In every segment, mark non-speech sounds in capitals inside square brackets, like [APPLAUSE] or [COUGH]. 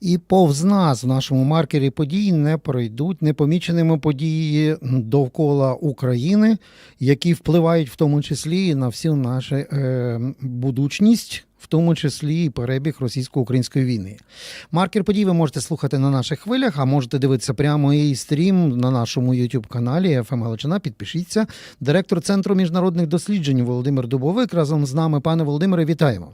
І повз нас в нашому маркері подій не пройдуть непоміченими події довкола України, які впливають в тому числі на всю нашу е, будучність. В тому числі і перебіг російсько-української війни. Маркер подій ви можете слухати на наших хвилях, а можете дивитися прямо і стрім на нашому youtube каналі «ФМ Галичина». Підпишіться. Директор Центру міжнародних досліджень Володимир Дубовик разом з нами. Пане Володимире, вітаємо.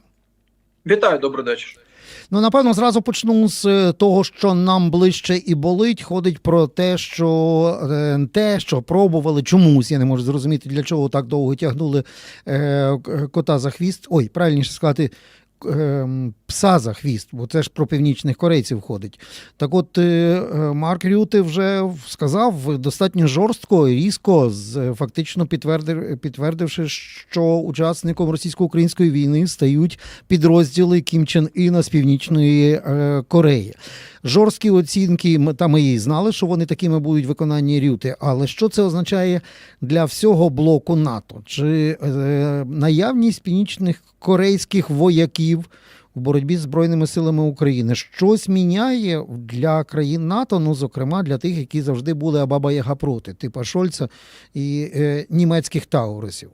Вітаю, добрий вечір. Ну, напевно, зразу почну з е, того, що нам ближче і болить. Ходить про те, що е, те, що пробували чомусь, я не можу зрозуміти, для чого так довго тягнули е, кота за хвіст. Ой, правильніше сказати. Е, Пса за хвіст, бо це ж про північних корейців ходить. Так от е, е, Марк Рюти вже сказав достатньо жорстко і різко, з, фактично підтвердив, підтвердивши, що учасником російсько-української війни стають підрозділи Кім Чен Іна з Північної е, Кореї. Жорсткі оцінки, ми- та ми і знали, що вони такими будуть виконанні Рюти. Але що це означає для всього блоку НАТО? Чи е, наявність північних корейських вояків в боротьбі з Збройними силами України щось міняє для країн НАТО, ну зокрема для тих, які завжди були Абаба Яга проти, типа Шольца і е, німецьких таурусів.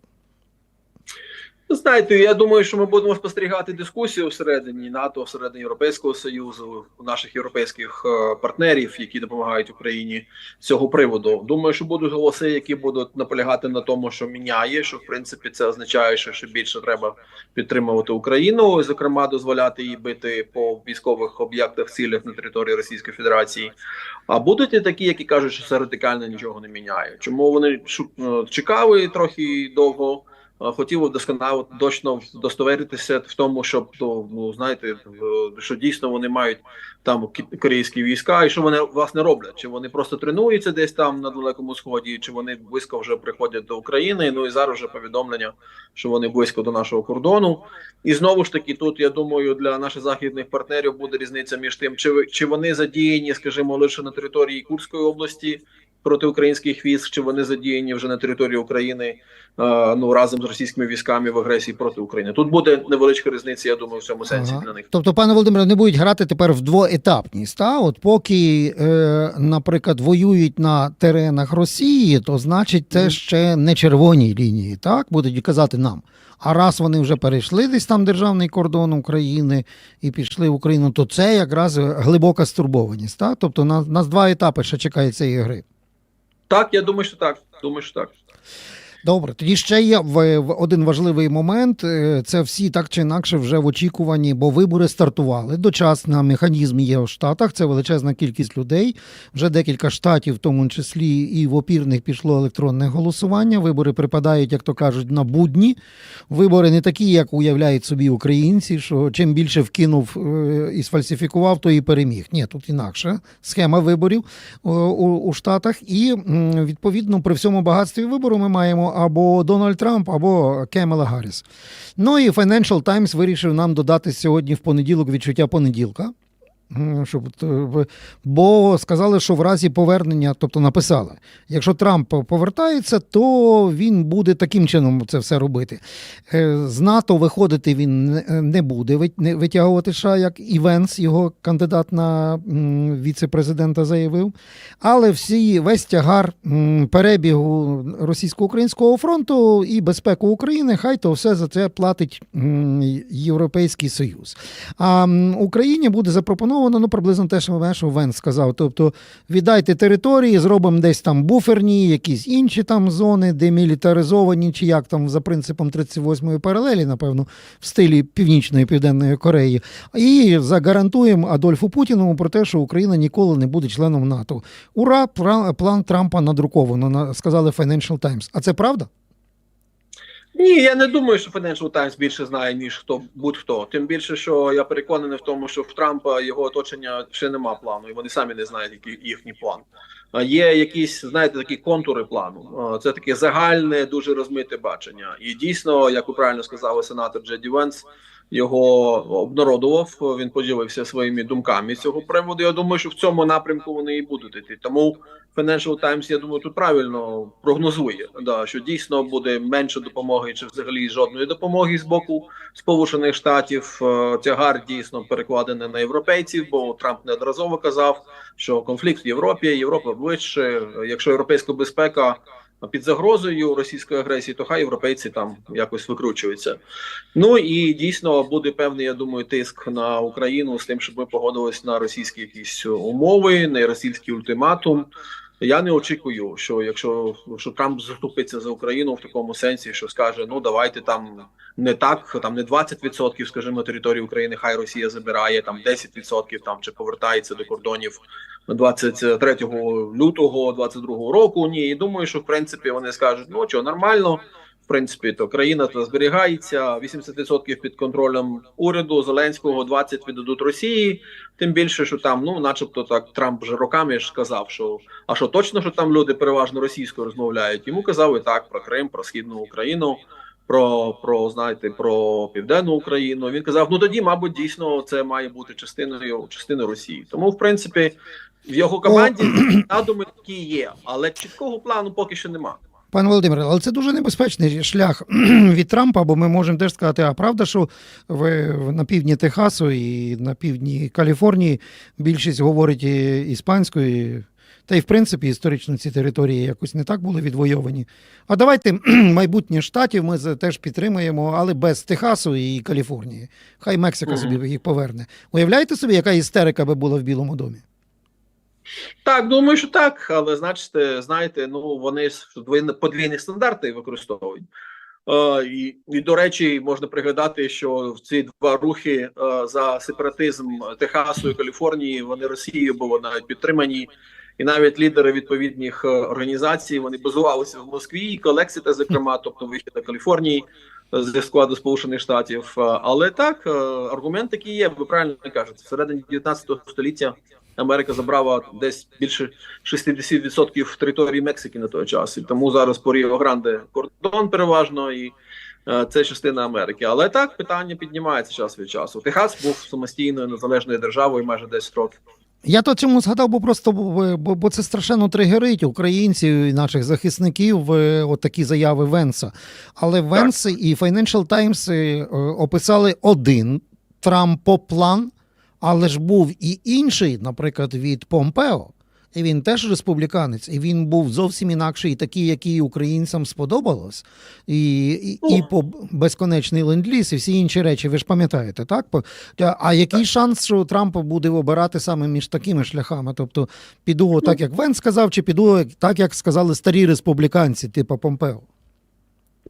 Ви знаєте, я думаю, що ми будемо спостерігати дискусію всередині НАТО, всередині Європейського Союзу, у наших європейських е, партнерів, які допомагають Україні з цього приводу. Думаю, що будуть голоси, які будуть наполягати на тому, що міняє, що в принципі це означає, що ще більше треба підтримувати Україну, і, зокрема, дозволяти їй бити по військових об'єктах цілях на території Російської Федерації. А будуть і такі, які кажуть, що це радикально нічого не міняє. Чому вони е, чекали трохи довго? Е, Хотів досконало точно удостоверитися в тому, щоб то, ну знаєте, що дійсно вони мають там кі- корейські війська, і що вони власне роблять? Чи вони просто тренуються десь там на далекому сході, чи вони близько вже приходять до України? Ну і зараз вже повідомлення, що вони близько до нашого кордону. І знову ж таки, тут я думаю, для наших західних партнерів буде різниця між тим, чи чи вони задіяні, скажімо, лише на території Курської області проти українських військ, чи вони задіяні вже на території України е, ну разом з російськими військами в агресії проти України. Тут буде невеличка різниця, я думаю, в цьому сенсі Ага. для них. Тобто, пане Володимире, не будуть грати тепер в двоетапність. Та? От поки, е, наприклад, воюють на теренах Росії, то значить це ще не червоні лінії, так? Будуть казати нам. А раз вони вже перейшли десь там державний кордон України і пішли в Україну, то це якраз глибока стурбованість. Так? Тобто нас, нас два етапи ще чекає цієї гри. Так, я думаю, що так. Думаю, що так. Добре, тоді ще є в, в один важливий момент. Е, Це всі так чи інакше вже в очікуванні, бо вибори стартували. Дочасно механізм є у штатах. Це величезна кількість людей. Вже декілька штатів, в тому числі і в опірних, пішло електронне голосування. Вибори припадають, як то кажуть, на будні. Вибори не такі, як уявляють собі українці, що чим більше вкинув е, і сфальсифікував, то і переміг. Ні, тут інакше схема виборів у, у Штатах. І відповідно при всьому багатстві вибору ми маємо або Дональд Трамп, або Кемела Гарріс. Ну і Financial Times вирішив нам додати сьогодні в понеділок відчуття понеділка. Щоб, е, бо сказали, що в разі повернення, тобто написали, якщо Трамп повертається, то він буде таким чином це все робити. Е, З НАТО виходити він не- не буде витягувати США, як Івенс, його кандидат на віце-президента, заявив. Але всі весь тягар перебігу російсько-українського фронту і безпеку України, хай то все за це платить Європейський Союз. А Україні буде запропоновано ну, приблизно те, що Венс сказав. Тобто віддайте території, зробимо десь там буферні, якісь інші там зони, демілітаризовані, чи як там за принципом 38-ї паралелі, напевно, в стилі Північної Південної Кореї. І загарантуємо Адольфу Путіну про те, що Україна ніколи не буде членом НАТО. Ура! План Трампа надруковано, сказали Financial Times. А це правда? Ні, я не думаю, що Financial Times більше знає, ніж хто будь-хто. Тим більше, що я переконаний в тому, що в Трампа його оточення ще нема плану, і вони самі не знають, який їхній план. Є якісь, знаєте, такі контури плану. Це таке загальне, дуже розмите бачення. І дійсно, як ви правильно сказали, сенатор Джеді Венс, його обнародував. Він поділився своїми думками з цього приводу. Я думаю, що в цьому напрямку вони і будуть йти. Тому Financial Times, я думаю, тут правильно прогнозує, да, що дійсно буде менше допомоги чи взагалі жодної допомоги з боку Сполучених Штатів. Е, Тягар дійсно перекладений на європейців, бо Трамп неодноразово казав, що конфлікт в Європі, Європа ближче. Якщо європейська безпека під загрозою російської агресії, то хай європейці там якось викручуються. Ну і дійсно буде певний, я думаю, тиск на Україну з тим, щоб ми погодились на російські якісь умови, на російський ультиматум. Я не очікую, що якщо що Трамп заступиться за Україну в такому сенсі, що скаже: ну давайте там не так, там не 20%, скажімо, території України, хай Росія забирає там 10% там чи повертається до кордонів 23 лютого 22 року. Ні, і думаю, що в принципі вони скажуть, ну що нормально. В принципі, то країна то зберігається 80% під контролем уряду Зеленського, 20% віддадуть Росії. Тим більше, що там, ну, начебто, так Трамп вже роками ж сказав, що а що точно, що там люди переважно російською розмовляють. Йому казали так про Крим, про східну Україну, про, про знаєте, про південну Україну. Він казав: ну тоді, мабуть, дійсно це має бути частиною частиною Росії. Тому, в принципі, в його команді надуми такі є, але чіткого плану поки що немає. Пане Володимире, але це дуже небезпечний шлях [CLEARS THROAT] від Трампа, бо ми можемо теж сказати, а правда, що в, на півдні Техасу і на півдні Каліфорнії більшість говорить іспанською, та й в принципі історично ці території якось не так були відвойовані. А давайте [CLEARS THROAT] майбутнє штатів ми теж підтримаємо, але без Техасу і Каліфорнії. Хай Мексика собі їх поверне. Уявляєте собі, яка істерика би була в Білому домі? Так, думаю, що так, але значите, знаєте, ну вони подвійні стандарти використовують. Е, і, і до речі, можна пригадати, що в ці два рухи е, за сепаратизм Техасу і Каліфорнії вони Росією були навіть підтримані, і навіть лідери відповідних е, організацій вони базувалися в Москві, і Колексіта, зокрема, тобто вихід до Каліфорнії е, зі складу Сполучених Штатів. Е, Але так, аргумент такий є. Ви правильно кажете, всередині 19 століття. Америка забрала десь більше 60% території Мексики на той час, і тому зараз по Ріо Гранде кордон переважно, і е, це частина Америки. Але так питання піднімається час від часу. Техас був самостійною незалежною державою майже 10 років. Я то цьому згадав, бо просто бо, бо, це страшенно тригерить українців і наших захисників е, от такі заяви Венса. Але Венс і Financial Times е, описали один Трампоплан, але ж був і інший, наприклад, від Помпео. І він теж республіканець, і він був зовсім інакший, такий, який українцям сподобалось, і, і, і по безконечний ленд-ліз, і всі інші речі. Ви ж пам'ятаєте, так? А який шанс, що Трамп буде обирати саме між такими шляхами? Тобто піду так, як Вен сказав, чи піду так, як сказали старі республіканці, типу Помпео?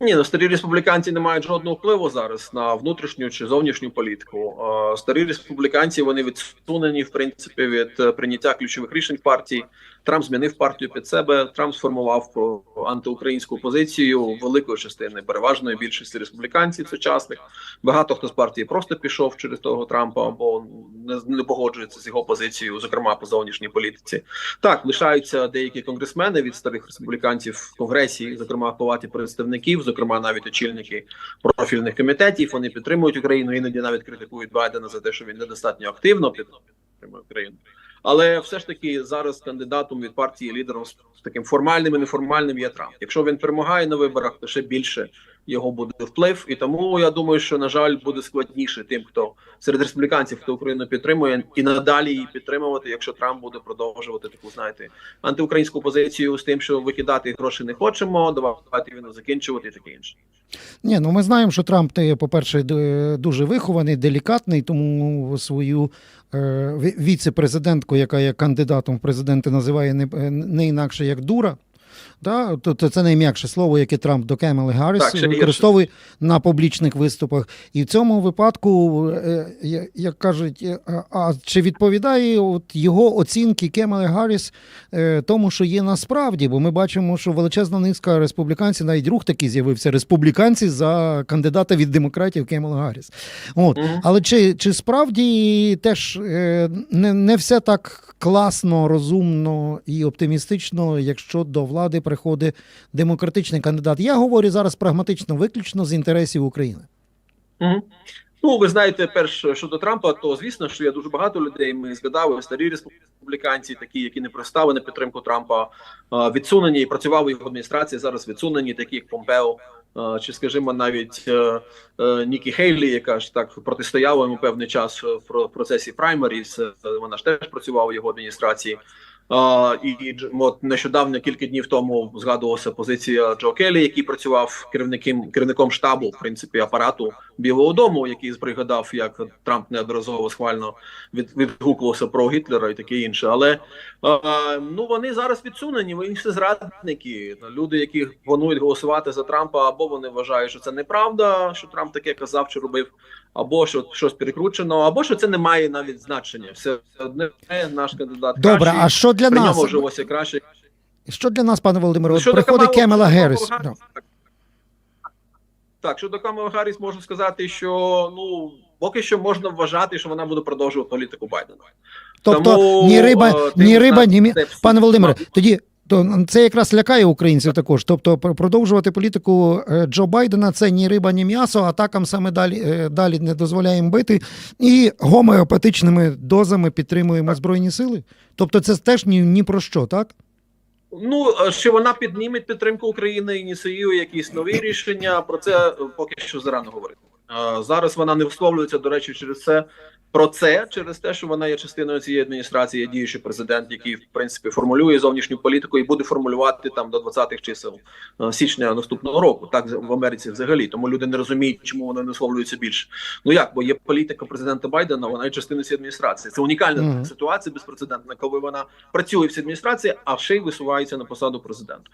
Ні, ну старі республіканці не мають жодного впливу зараз на внутрішню чи зовнішню політику. Е, Старі республіканці вони відсунені в принципі від е, прийняття ключових рішень партії. Трамп змінив партію під себе. Трамп сформував про антиукраїнську позицію великої частини переважної більшості республіканців сучасних. Багато хто з партії просто пішов через того Трампа, або не, не погоджується з його позицією, зокрема по зовнішній політиці. Так лишаються деякі конгресмени від старих республіканців в конгресі, зокрема палаті представників, зокрема навіть очільники профільних комітетів. Вони підтримують Україну, іноді навіть критикують Байдена за те, що він недостатньо активно підтримує Україну. Але все ж таки зараз кандидатом від партії лідером з таким формальним і неформальним є Трамп. Якщо він перемагає на виборах, то ще більше його буде вплив. І тому я думаю, що на жаль буде складніше тим, хто серед республіканців, хто Україну підтримує, і надалі її підтримувати, якщо Трамп буде продовжувати таку, знаєте, антиукраїнську позицію з тим, що викидати гроші не хочемо, давати війну закінчувати і таке інше. Ні, ну ми знаємо, що Трамп, ти, по-перше, дуже вихований, делікатний, тому свою е, віце-президентку, яка є кандидатом в президенти, називає не інакше як дура. Да? Тобто це найм'якше слово, яке Трамп до Кемели Гарріс Так, ще використовує на публічних виступах. І в цьому випадку, е, як кажуть, е, а, чи відповідає от його оцінки Кемели Гарріс е, тому, що є насправді? Бо ми бачимо, що величезна низка республіканців, навіть рух такий з'явився, республіканці за кандидата від демократів Кемела Гарріс. От. Мгм. Але чи, чи справді теж е, не, не все так класно, розумно і оптимістично, якщо до влади приходить демократичний кандидат? Я говорю зараз прагматично, виключно з інтересів України. Мгм. Ну, ви знаєте, перш щодо Трампа, то звісно, що є дуже багато людей. Ми згадали старі республіканці, такі, які не пристали на підтримку Трампа, відсунені і працювали його адміністрації. Зараз відсунені, такі як Помпео, чи скажімо, навіть е, е, Нікі Хейлі, яка ж так протистояла йому певний час в процесі праймеріс. е, Вона ж теж працювала в його адміністрації. І от нещодавно кілька днів тому згадувалася позиція Джо Келлі, який працював керівником керівником штабу, в принципі, апарату Білого Дому, який пригадав, як Трамп неодноразово схвально від, відгукувався про Гітлера і таке інше. Але ну вони зараз відсунені. Вони всі зрадники. Люди, які планують голосувати за Трампа, або вони вважають, що це неправда, що Трамп таке казав чи робив, або що щось перекручено, або що це не має навіть значення. Все одне наш кандидат. Добре, кращий. а що для При нас? ньому вжилося краще. Що для нас, пане Володимире? Щодо приходить Кемела Герріс. Гарріс, так. Щодо Камала Гарріс можу сказати, що ну поки що можна вважати, що вона буде продовжувати політику Байдена. Тобто Тому, ні риба, е, ні риба, ні мі... Пане Володимире, тоді то це якраз лякає українців також. Тобто, продовжувати політику е, Джо Байдена це ні риба, ні м'ясо, атакам саме далі, е, далі не дозволяємо бити, і гомеопатичними дозами підтримуємо збройні сили. Тобто, це теж ні, ні про що, так? Ну е, що вона підніме підтримку України, ініціює якісь нові рішення. Про це е, поки що зарано говорити. Е, Зараз вона не висловлюється, до речі, через це про це, через те, що вона є частиною цієї адміністрації, є діючий президент, який в принципі формулює зовнішню політику і буде формулювати там до 20-х чисел е, січня наступного року. Так в Америці взагалі. Тому люди не розуміють, чому вони не висловлюються більше. Ну як, бо є політика президента Байдена, вона є частиною цієї адміністрації. Це унікальна Мгм. ситуація безпрецедентна, коли вона працює в цій адміністрації, а ще й висувається на посаду президента.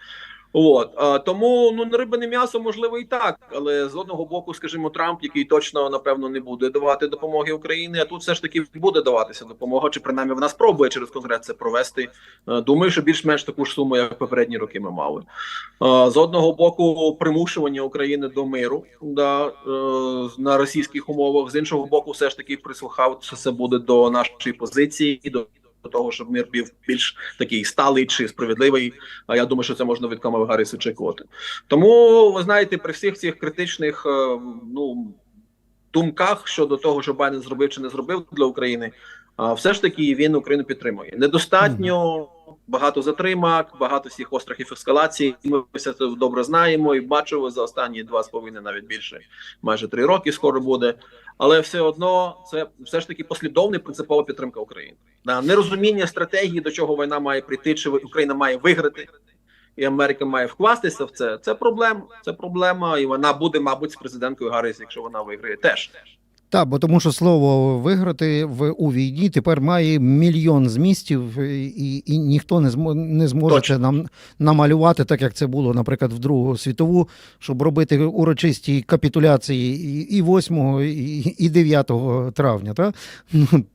От а, тому ну не риба, не м'ясо, можливо, і так. Але з одного боку, скажімо, Трамп, який точно напевно не буде давати допомоги Україні, а тут все ж таки буде даватися допомога, чи принаймні вона спробує через конгрес це провести. Е, Думаю, що більш-менш таку ж суму, як попередні роки ми мали. Е, З одного боку, примушування України до миру да, е, на російських умовах, з іншого боку, все ж таки прислухав, що це буде до нашої позиції і до. До того, щоб мир був більш такий сталий чи справедливий. А я думаю, що це можна від Камали Гарріс очікувати. Тому ви знаєте, при всіх цих критичних е, ну думках щодо того, що Байден зробив чи не зробив для України, все ж таки він Україну підтримує. Недостатньо багато затримок, багато всіх острахів ескалації. Ми все це добре знаємо і бачили за останні два з половиною, навіть більше, майже три роки скоро буде. Але все одно це все ж таки послідовна принципова підтримка України. Да, нерозуміння стратегії, до чого війна має прийти, чи Україна має виграти, і Америка має вкластися в це. Це проблема. Це проблема, і вона буде, мабуть, з президенткою Гарріс, якщо вона виграє, теж. Так, бо тому що слово виграти в у війні тепер має мільйон змістів, і, і ніхто не змо, не зможе нам намалювати, так як це було, наприклад, в Другу світову, щоб робити урочисті капітуляції і, і 8, і, і 9 травня, та?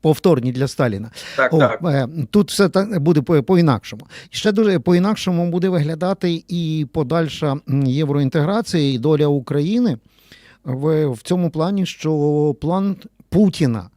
повторні для Сталіна. Так, О, так. е, Тут все так буде по- по-інакшому. Ще дуже по-інакшому буде виглядати і подальша євроінтеграція, і доля України в, в цьому плані, що план Путіна.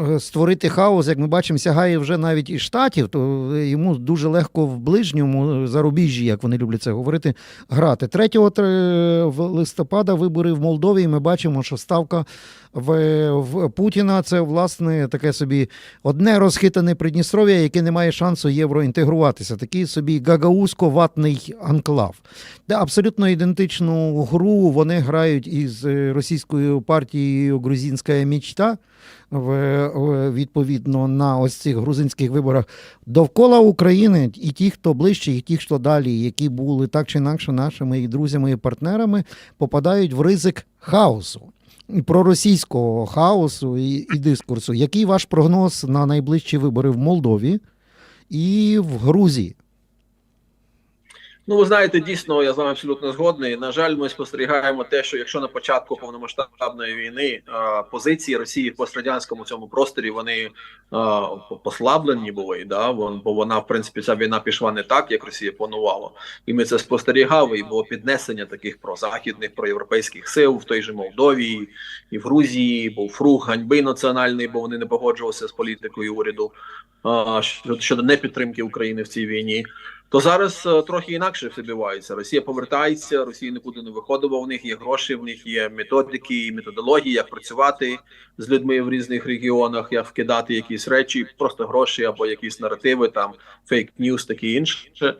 Е, Створити хаос, як ми бачимо, сягає вже навіть і штатів, то йому дуже легко в ближньому зарубіжжі, як вони люблять це говорити, грати. 3 тр- в листопада вибори в Молдові. і Ми бачимо, що ставка в, в Путіна це власне таке собі одне розхитане Придністров'я, яке не має шансу євроінтегруватися. Такий собі гагаузько-ватний анклав. Де абсолютно ідентичну гру вони грають із е, російською партією Грузинська мічта. Відповідно на ось цих грузинських виборах довкола України і ті, хто ближче, і ті, хто далі, які були так чи інакше нашими і друзями і партнерами, попадають в ризик хаосу. Проросійського хаосу і, і дискурсу. Який ваш прогноз на найближчі вибори в Молдові і в Грузії? Ну, ви знаєте, дійсно, я з вами абсолютно згодний. На жаль, ми спостерігаємо те, що якщо на початку повномасштабної війни а, позиції Росії в пострадянському цьому просторі вони а, послаблені були, да, вон, бо вона, в принципі, ця війна пішла не так, як Росія планувала. І ми це спостерігали, і було піднесення таких прозахідних, проєвропейських сил в той же Молдові, і в Грузії, був фруг ганьби національний, бо вони не погоджувалися з політикою уряду а, щодо, щодо непідтримки України в цій війні. То зараз е, трохи інакше все відбувається. Росія повертається, Росія нікуди не виходила. У них є гроші, в них є методики, методології, як працювати з людьми в різних регіонах, як вкидати якісь речі, просто гроші або якісь наративи, там фейк ньюс, таке інше.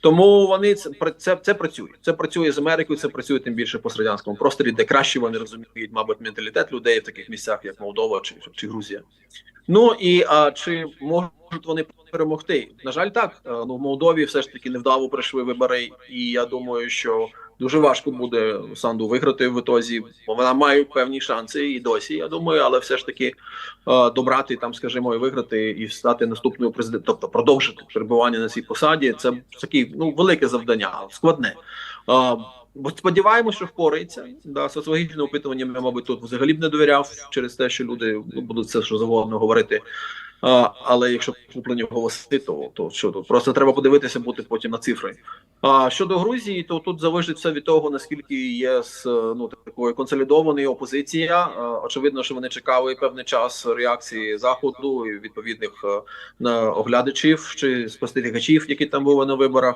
Тому вони це це, це працює. Це працює з Америкою, це працює тим більше по радянському просторі, де краще вони розуміють, мабуть, менталітет людей в таких місцях, як Молдова чи, чи Грузія. Ну і а, чи можуть вони перемогти? На жаль, так. Е, Ну в Молдові все ж таки невдало пройшли вибори, і я думаю, що дуже важко буде Санду виграти в ітозі, бо вона має певні шанси і досі. Я думаю, але все ж таки е, добрати там, скажімо, і виграти і стати наступною президентом, тобто продовжити перебування на цій посаді. Це таке ну велике завдання, складне. Е, Бо сподіваємося, що впорається. Да, соціологічне опитування я, мабуть, тут взагалі б не довіряв через те, що люди ну, будуть все що завгодно говорити. А, але якщо куплені голоси, то, то що тут просто треба подивитися, бути потім на цифри. А щодо Грузії, то тут залежить все від того, наскільки є з ну такою консолідованою опозиція. А, очевидно, що вони чекали певний час реакції заходу і відповідних е, оглядачів чи спостерігачів, які там були на виборах.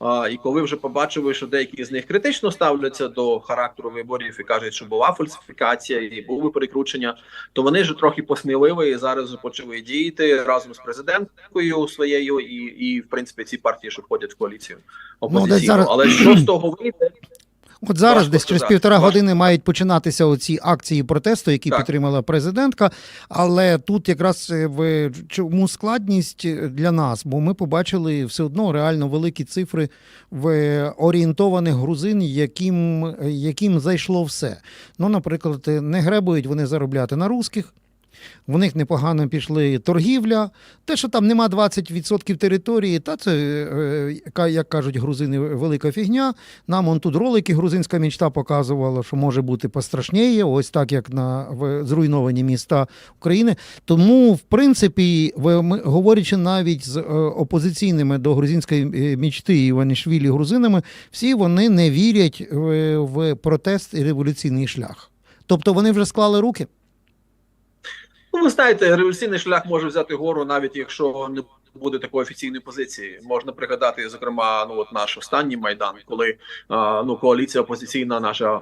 А, і коли вже побачили, що деякі з них критично ставляться до характеру виборів і кажуть, що була фальсифікація і були перекручення, то вони ж трохи посміливі і зараз почали діяти разом з президенткою своєю, і, і в принципі ці партії, що входять в коаліцію опозиційну. десь зараз- Але що з того вийде? От зараз Важко десь через сказати. півтора Важко. години мають починатися оці акції протесту, які Так. підтримала президентка. Але тут якраз е, в чому складність е, для нас, бо ми побачили все одно реально великі цифри в орієнтованих грузин, яким, яким зайшло все. Ну, наприклад, не гребують вони заробляти на русських. В них непогано пішли торгівля. Те, що там нема 20% території, та це, е, як кажуть грузини, велика фігня. Нам он тут ролики грузинська мічта показувала, що може бути пострашніє, ось так як на зруйновані міста України. Тому, в принципі, говорячи навіть з е, опозиційними до грузинської е, мічти Іванішвілі грузинами, всі вони не вірять в, протест і революційний шлях. Тобто вони вже склали руки. Ну, ви знаєте, революційний шлях може взяти гору, навіть якщо не буде такої офіційної позиції. Можна пригадати, зокрема, ну от наш останній майдан, коли а, ну коаліція опозиційна наша а,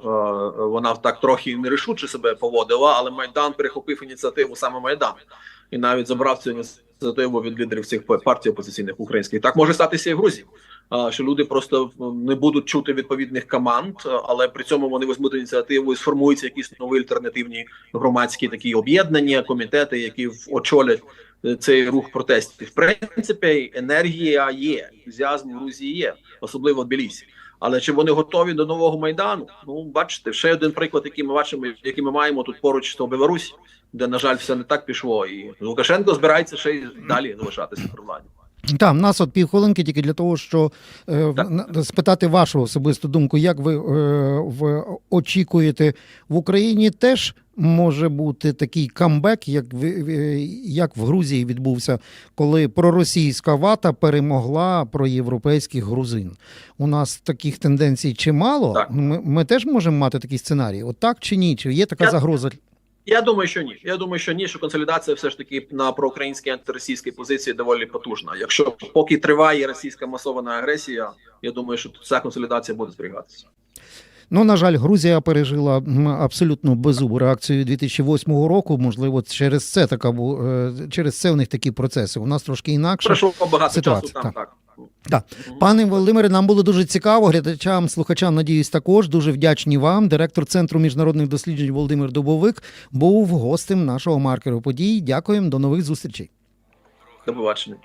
вона так трохи нерішуче себе поводила, але майдан перехопив ініціативу саме майдан і навіть забрав цю ініціативу від лідерів цих партій опозиційних українських. Так може статися і в Грузії. Що люди просто не будуть чути відповідних команд, але при цьому вони візьмуть ініціативу і сформуються якісь нові альтернативні громадські такі об'єднання, комітети, які очолять е, цей рух протестів. В принципі, енергія є, ентузіазм в Грузії є, особливо в Білісі. Але чи вони готові до нового майдану? Ну, бачите, ще один приклад, який ми бачимо, який ми маємо тут поруч то Білорусі, де на жаль все не так пішло, і Лукашенко збирається ще й далі залишатися при владі. Так, в нас от півхвилинки тільки для того, що е, спитати вашу особисту думку, як ви е, в, очікуєте в Україні теж може бути такий камбек, як в, як в Грузії відбувся, коли проросійська вата перемогла проєвропейських грузин. У нас таких тенденцій чимало. Так. Ми, ми теж можемо мати такий сценарій. От так чи ні? Чи є така Я- загроза? Я думаю, що ні. Я думаю, що ні, що консолідація все ж таки на проукраїнській антиросійській позиції доволі потужна. Якщо поки триває російська масована агресія, я думаю, що ця консолідація буде зберігатися. Ну, на жаль, Грузія пережила абсолютно беззубу реакцію 2008 року. Можливо, через це така е, через це у них такі процеси. У нас трошки інакше. Пройшло багато ситуація, часу там так. так. Так. Пане Володимире, нам було дуже цікаво. Глядачам, слухачам, надіюсь, також дуже вдячні вам. Директор Центру міжнародних досліджень Володимир Дубовик був гостем нашого маркеру подій. Дякуємо, до нових зустрічей. До побачення.